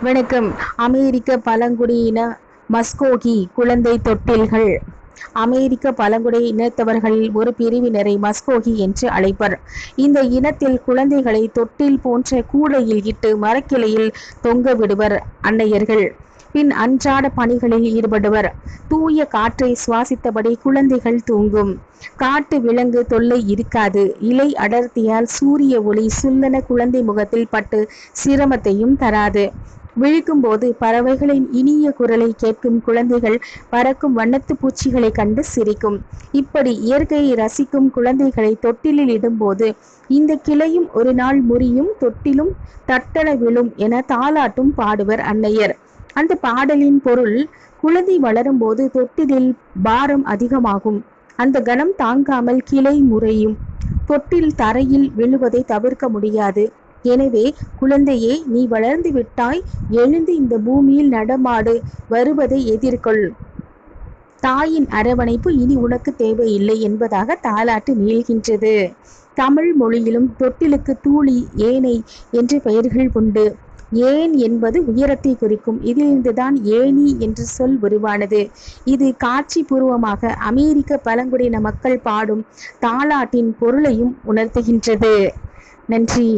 வணக்கம். அமெரிக்க பழங்குடியின மஸ்கோகி குழந்தை தொட்டில்கள். அமெரிக்க பழங்குடி இனத்தவர்களில் ஒரு பிரிவினரை மஸ்கோகி என்று அழைப்பர். இந்த இனத்தில் குழந்தைகளை தொட்டில் போன்ற கூடையில் இட்டு மரக்கிளையில் தொங்க விடுவர் அன்னையர்கள். பின் அன்றாட பணிகளில் ஈடுபடுவர். தூய காற்றை சுவாசித்தபடி குழந்தைகள் தூங்கும். காட்டு விலங்கு தொல்லை இருக்காது. இலை அடர்த்தியால் சூரிய ஒளி சுல்லன குழந்தை முகத்தில் பட்டு சிரமத்தையும் தராது. விழிக்கும் போது பறவைகளின் இனிய குரலை கேட்கும் குழந்தைகள் பறக்கும் வண்ணத்து பூச்சிகளை கண்டு சிரிக்கும். இப்படி இயற்கையை ரசிக்கும் குழந்தைகளை தொட்டிலில் இடும்போது இந்த கிளையும் ஒரு நாள் முறியும் தொட்டிலும் தட்டள விழும் என தாலாட்டும் பாடுவர் அன்னையர். அந்த பாடலின் பொருள் குழந்தை வளரும் போது தொட்டிலில் பாரம் அதிகமாகும். அந்த கணம் தாங்காமல் கிளை முறையும். தொட்டில் தரையில் விழுவதை தவிர்க்க முடியாது. எனவே குழந்தையே நீ வளர்ந்து விட்டாய் எழுந்து இந்த பூமியில் நடமாடு வருவதை எதிர்கொள். தாயின் அரவணைப்பு இனி உனக்கு தேவையில்லை என்பதாக தாலாட்டு நீள்கின்றது. தமிழ் மொழியிலும் தொட்டிலுக்கு தூளி ஏனை என்று பெயர்கள் உண்டு. ஏன் என்பது உயரத்தை குறிக்கும். இதிலிருந்துதான் ஏணி என்று சொல் உருவானது. இது காட்சி பூர்வமாக அமெரிக்க பழங்குடியின மக்கள் பாடும் தாலாட்டின் பொருளையும் உணர்த்துகின்றது. நன்றி.